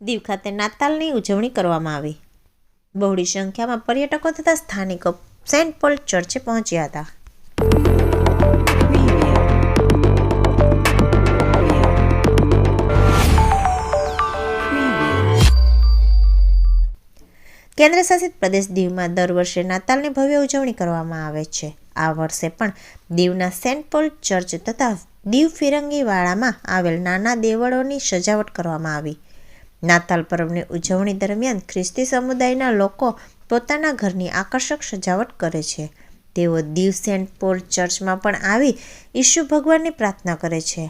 દીવ ખાતે નાતાલની ઉજવણી કરવામાં આવી. બહોળી સંખ્યામાં પર્યટકો તથા સ્થાનિકો સેન્ટ પોલ ચર્ચે પહોંચ્યા હતા. કેન્દ્રશાસિત પ્રદેશ દીવમાં દર વર્ષે નાતાલની ભવ્ય ઉજવણી કરવામાં આવે છે. આ વર્ષે પણ દીવના સેન્ટ પોલ ચર્ચ તથા દીવ ફિરંગીવાડામાં આવેલ નાના દેવળોની સજાવટ કરવામાં આવી. નાતાલ પર્વની ઉજવણી દરમિયાન ખ્રિસ્તી સમુદાયના લોકો પોતાના ઘરની આકર્ષક સજાવટ કરે છે. તેઓ દીવ સેન્ટ પોલ ચર્ચમાં પણ આવી ઈશુ ભગવાનની પ્રાર્થના કરે છે.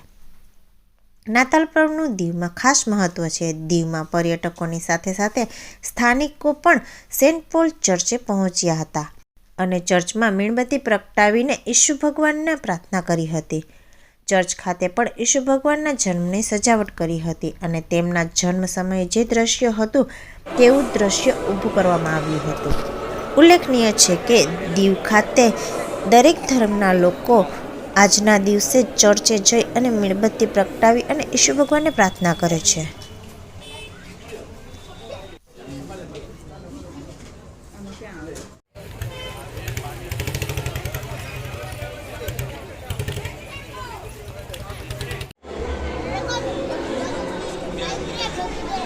નાતાલ પર્વનું દીવમાં ખાસ મહત્વ છે. દીવમાં પર્યટકોની સાથે સાથે સ્થાનિકો પણ સેન્ટ પોલ ચર્ચે પહોંચ્યા હતા અને ચર્ચમાં મીણબત્તી પ્રગટાવીને ઈશુ ભગવાનને પ્રાર્થના કરી હતી. ચર્ચ ખાતે પણ ઈશુ ભગવાનના જન્મની સજાવટ કરી હતી અને તેમના જન્મ સમયે જે દ્રશ્ય હતું, તેવું દ્રશ્ય ઊભું કરવામાં આવ્યું હતું. ઉલ્લેખનીય છે કે દીવ ખાતે દરેક ધર્મના લોકો આજના દિવસે ચર્ચે જઈ અને મીણબત્તી પ્રગટાવી અને ઈશુ ભગવાનને પ્રાર્થના કરે છે. Спасибо.